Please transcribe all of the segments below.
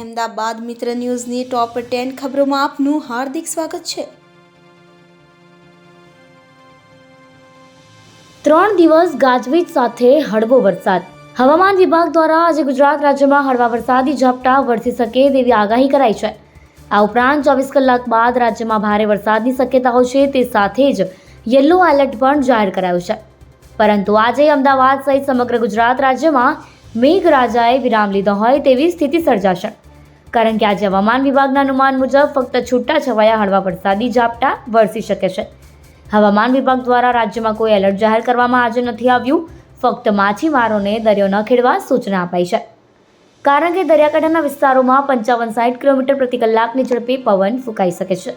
અમદાવાદ મિત્ર ન્યૂઝની top ten ખબરોમાં આપનું હાર્દિક સ્વાગત છે. ત્રણ દિવસ ગાજવીજ સાથે હળવો વરસાદ. હવામાન વિભાગ દ્વારા આજે ગુજરાત રાજ્યમાં હળવા વરસાદી ઝાપટા વરસી શકે તેવી આગાહી કરાઈ છે. આ ઉપરાંત ચોવીસ કલાક બાદ રાજ્યમાં ભારે વરસાદની શક્યતાઓ છે તે સાથે જ યલો એલર્ટ પણ જાહેર કરાયું છે. પરંતુ આજે અમદાવાદ સહિત સમગ્ર ગુજરાત રાજ્યમાં મેઘરાજાએ વિરામ લીધો હોય તેવી સ્થિતિ સર્જાશે. કારણ કે આજે હવામાન વિભાગના અનુમાન મુજબ ફક્ત છૂટા છવાયા હળવા વરસાદી ઝાપટા વરસી શકે છે. હવામાન વિભાગ દ્વારા રાજ્યમાં કોઈ એલર્ટ જાહેર કરવામાં આજે નથી આવ્યું. ફક્ત માછીમારોને દરિયો ન ખેડવા સૂચના અપાઈ છે. કારણ કે દરિયાકાંઠાના વિસ્તારોમાં પંચાવન સાઠ કિલોમીટર પ્રતિ કલાકની ઝડપે પવન ફૂંકાઈ શકે છે.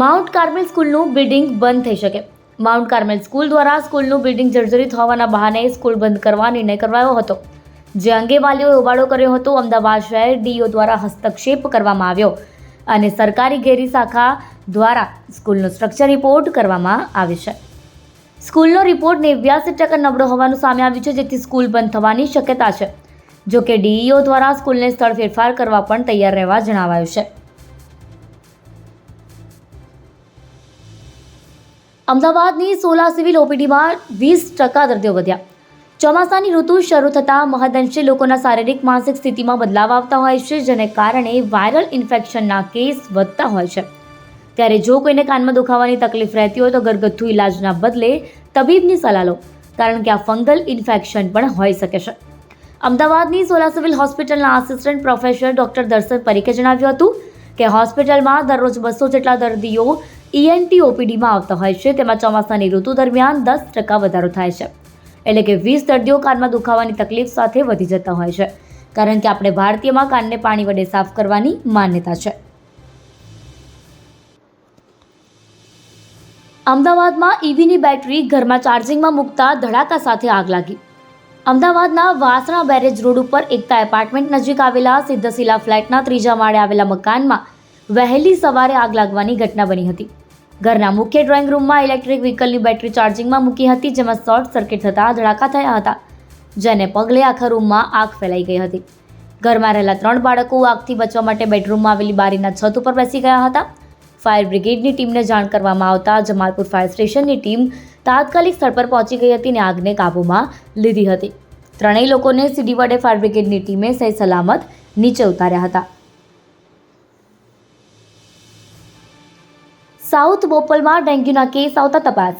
માઉન્ટ કાર્મેલ સ્કૂલનું બિલ્ડિંગ બંધ થઈ શકે. માઉન્ટ કાર્મેલ સ્કૂલ દ્વારા સ્કૂલનું બિલ્ડિંગ જર્જરિત હોવાના બહાને સ્કૂલ બંધ કરવા નિર્ણય કરવાયો હતો. જે અંગે વાલીઓએ હોબાળો કર્યો હતો, અમદાવાદ શહેર ડીઓ દ્વારા હસ્તક્ષેપ કરવામાં આવ્યો અને સરકારી ઘેરી શાખા દ્વારા સ્કૂલનો સ્ટ્રક્ચર રિપોર્ટ કરવામાં આવ્યો છે. સ્કૂલનો રિપોર્ટ નેવ્યાસી ટકા નબળો હોવાનું સામે આવ્યું છે, જેથી સ્કૂલ બંધ થવાની શક્યતા છે. જો કે ડીઈઓ દ્વારા સ્કૂલને સ્થળ ફેરફાર કરવા પણ તૈયાર રહેવા જણાવાયું છે. અમદાવાદની સોલા સિવિલ ઓપીડીમાં વીસ ટકા દર્દીઓ વધ્યા. ચોમાસાની ઋતુ શરૂ થતાં મહદઅંશે લોકોના શારીરિક, માનસિક સ્થિતિમાં બદલાવ આવતા હોય છે, જેને કારણે વાયરલ ઇન્ફેક્શનના કેસ વધતા હોય છે. ત્યારે જો કોઈને કાનમાં દુખાવાની તકલીફ રહેતી હોય તો ઘરગથ્થુ ઇલાજના બદલે તબીબની સલાહ લો, કારણ કે આ ફંગલ ઇન્ફેક્શન પણ હોઈ શકે છે. અમદાવાદની સોલા સિવિલ હોસ્પિટલના આસિસ્ટન્ટ પ્રોફેસર ડોક્ટર દર્શન પરીખે જણાવ્યું હતું કે હોસ્પિટલમાં દરરોજ બસો જેટલા દર્દીઓ ઈએનટી ઓપીડીમાં આવતા હોય છે, તેમાં ચોમાસાની ઋતુ દરમિયાન દસ ટકા વધારો થાય છે. એટલે કે વીસ દર્દીઓ કાનમાં દુખાવાની તકલીફ સાથે વધી જતા હોય છે. કારણ કે આપણે ભારતીયમાં કાનને પાણી વડે સાફ કરવાની માન્યતા છે. અમદાવાદમાં ઈવીની બેટરી ઘરમાં ચાર્જિંગમાં મૂકતા ધડાકા સાથે આગ લાગી. અમદાવાદના વાસણા બેરેજ રોડ ઉપર એકતા એપાર્ટમેન્ટ નજીક આવેલા સિદ્ધશિલા ફ્લેટના ત્રીજા માળે આવેલા મકાનમાં વહેલી સવારે આગ લાગવાની ઘટના બની હતી. ઘરના મુખ્ય ડ્રોઈંગ રૂમમાં ઇલેક્ટ્રિક વ્હીકલની બેટરી ચાર્જિંગમાં મૂકી હતી, જેમાં શોર્ટ સર્કિટ થતાં ધડાકા થયા હતા, જેને પગલે આખા રૂમમાં આગ ફેલાઈ ગઈ હતી. ઘરમાં રહેલા ત્રણ બાળકો આગથી બચવા માટે બેડરૂમમાં આવેલી બારીના છત ઉપર બેસી ગયા હતા. ફાયર બ્રિગેડની ટીમને જાણ કરવામાં આવતા જમાલપુર ફાયર સ્ટેશનની ટીમ તાત્કાલિક સ્થળ પર પહોંચી ગઈ હતી અને આગને કાબૂમાં લીધી હતી. ત્રણેય લોકોને સીડી વડે ફાયર બ્રિગેડની ટીમે સહી સલામત નીચે ઉતાર્યા હતા. સાઉથ બોપલમાં ડેન્ગ્યુના કેસ આવતા તપાસ.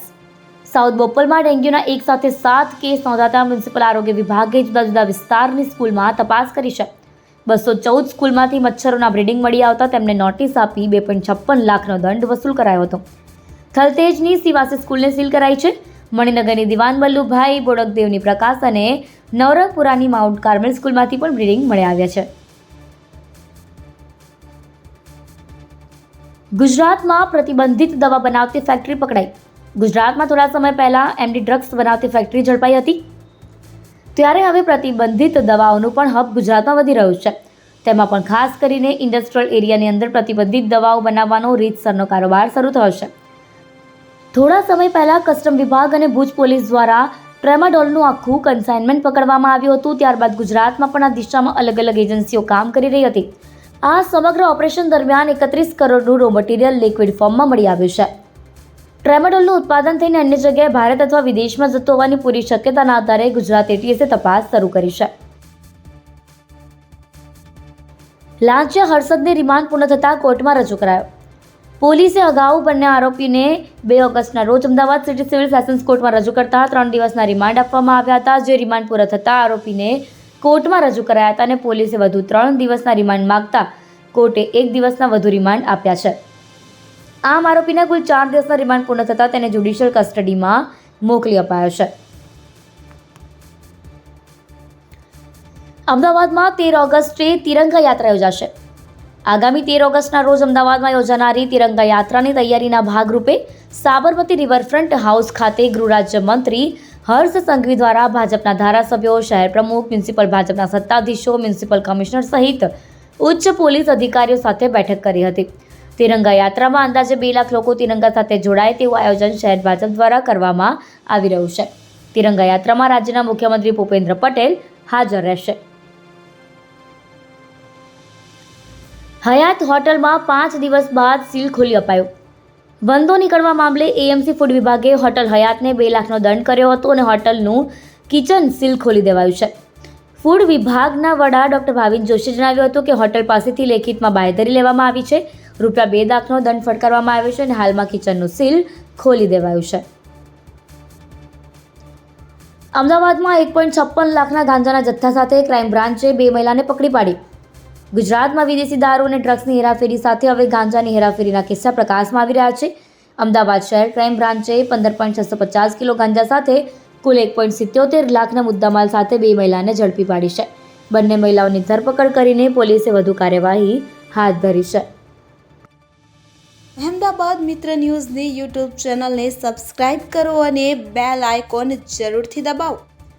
સાઉથ બોપલમાં ડેન્ગ્યુના એક સાથે સાત કેસ નોંધાતા મ્યુનિસિપલ આરોગ્ય વિભાગે જુદા જુદા વિસ્તારની સ્કૂલમાં તપાસ કરી છે. બસો ચૌદ સ્કૂલમાંથી મચ્છરોના બ્રીડિંગ મળી આવતા તેમને નોટિસ આપી બે પોઈન્ટ છપ્પન લાખનો દંડ વસૂલ કરાયો હતો. થલતેજની સિવાસી સ્કૂલને સીલ કરાઈ છે. મણિનગરની દિવાન વલ્લુભાઈ બોડકદેવની પ્રકાશ અને નવરંગપુરાની માઉન્ટ કાર્મેલ સ્કૂલમાંથી પણ બ્રીડિંગ મળી આવ્યા છે. ગુજરાતમાં પ્રતિબંધિત દવા બનાવતી ફેક્ટરી પકડાઈ. ગુજરાતમાં થોડા સમય પહેલા એમડી ડ્રગ્સ બનાવતી ફેક્ટરી ઝડપાઈ હતી. ત્યારે હવે પ્રતિબંધિત દવાઓનું પણ હબ ગુજરાતમાં વધી રહ્યું છે. તેમાં પણ ખાસ કરીને ઇન્ડસ્ટ્રીયલ એરિયાની અંદર પ્રતિબંધિત દવાઓ બનાવવાનો રીતસરનો કારોબાર શરૂ થયો છે. થોડા સમય પહેલાં કસ્ટમ વિભાગ અને ભુજ પોલીસ દ્વારા ટ્રેમાડોલનું આખું કન્સાઇનમેન્ટ પકડવામાં આવ્યું હતું. ત્યારબાદ ગુજરાતમાં પણ આ દિશામાં અલગ અલગ એજન્સીઓ કામ કરી રહી હતી. આ સમગ્ર ઓપરેશન દરમિયાન એકત્રીસ કરોડનું રો મટીરિયલ લિક્વિડ ફોર્મમાં મળી આવ્યું છે. ટ્રેમેડોલનું ઉત્પાદન થઈને અન્ય જગ્યાએ ભારત અથવા વિદેશમાં જતો હોવાની પૂરી શક્યતાના આધારે ગુજરાત એટીએસે તપાસ શરૂ કરી છે. લાંચિયા હર્ષદને રિમાન્ડ પૂર્ણ થતાં કોર્ટમાં રજૂ કરાયો. પોલીસે અગાઉ બંને આરોપીને બે ઓગસ્ટના રોજ અમદાવાદ સિટી સિવિલ સેશન્સ કોર્ટમાં રજૂ કરતા ત્રણ દિવસના રિમાન્ડ આપવામાં આવ્યા હતા. જે રિમાન્ડ પૂરા થતાં આરોપીને કોર્ટમાં રજૂ કરાયા હતા અને પોલીસે વધુ ત્રણ દિવસના રિમાન્ડ માંગતા કોર્ટે એક દિવસના વધુ રિમાન્ડ આપ્યા છે. આમ આરોપીના કુલ ચાર દિવસના રિમાન્ડ પૂર્ણ થતાં તેને જ્યુડિશિયલ કસ્ટડીમાં મોકલી અપાયો છે. અમદાવાદમાં તેર ઓગસ્ટે તિરંગા યાત્રા યોજાશે. આગામી તેર ઓગસ્ટના રોજ અમદાવાદમાં યોજાનારી તિરંગા યાત્રાની તૈયારીના ભાગરૂપે સાબરમતી રિવરફ્રન્ટ હાઉસ ખાતે ગૃહ રાજ્યમંત્રી મંત્રી હર્ષ સંઘવી દ્વારા ભાજપના ધારાસભ્યો, શહેર પ્રમુખ, મ્યુનિસિપલ ભાજપના સત્તાધીશો, મ્યુનિસિપલ કમિશનર સહિત ઉચ્ચ પોલીસ અધિકારીઓ સાથે બેઠક કરી હતી. તિરંગા યાત્રામાં અંદાજે બે લાખ લોકો તિરંગા સાથે જોડાય તેવું આયોજન શહેર ભાજપ દ્વારા કરવામાં આવી રહ્યું છે. તિરંગા યાત્રામાં રાજ્યના મુખ્યમંત્રી ભૂપેન્દ્ર પટેલ હાજર રહેશે. હયાત હોટલમાં પાંચ દિવસ બાદ સીલ ખોલી અપાયો. વંદો નીકળવા મામલે એએમસી ફૂડ વિભાગે હોટલ હયાતને બે લાખનો દંડ કર્યો હતો અને હોટલનું કિચન સીલ ખોલી દેવાયું છે. ફૂડ વિભાગના વડા ડોક્ટર ભાવિન જોશીએ જણાવ્યું હતું કે હોટલ પાસેથી લેખિતમાં બાંયધરી લેવામાં આવી છે. રૂપિયા બે લાખનો દંડ ફટકારવામાં આવ્યો છે અને હાલમાં કિચનનું સીલ ખોલી દેવાયું છે. અમદાવાદમાં એક પોઈન્ટ છપ્પન લાખના ગાંજાના જથ્થા સાથે ક્રાઇમ બ્રાન્ચે બે મહિલાને પકડી પાડી. ગુજરાતમાં વિદેશી દારૂ અને ડ્રગ્સની હેરાફેરી સાથે હવે ગાંજાની હેરાફેરીના કિસ્સા પ્રકાશમાં આવી રહ્યા છે. અમદાવાદ શહેર ક્રાઇમ બ્રાન્ચે પંદર પોઈન્ટ છસો પચાસ કિલો ગાંજા સાથે કુલ એક પોઈન્ટ સિત્યોતેર લાખના મુદ્દામાલ સાથે બે મહિલાને ઝડપી પાડી છે. બંને મહિલાઓની ધરપકડ કરીને પોલીસે વધુ કાર્યવાહી હાથ ધરી છે. અમદાવાદ મિત્ર ન્યૂઝની યુટ્યુબ ચેનલને સબસ્ક્રાઇબ કરો અને બેલ આઇકોન જરૂરથી દબાવો.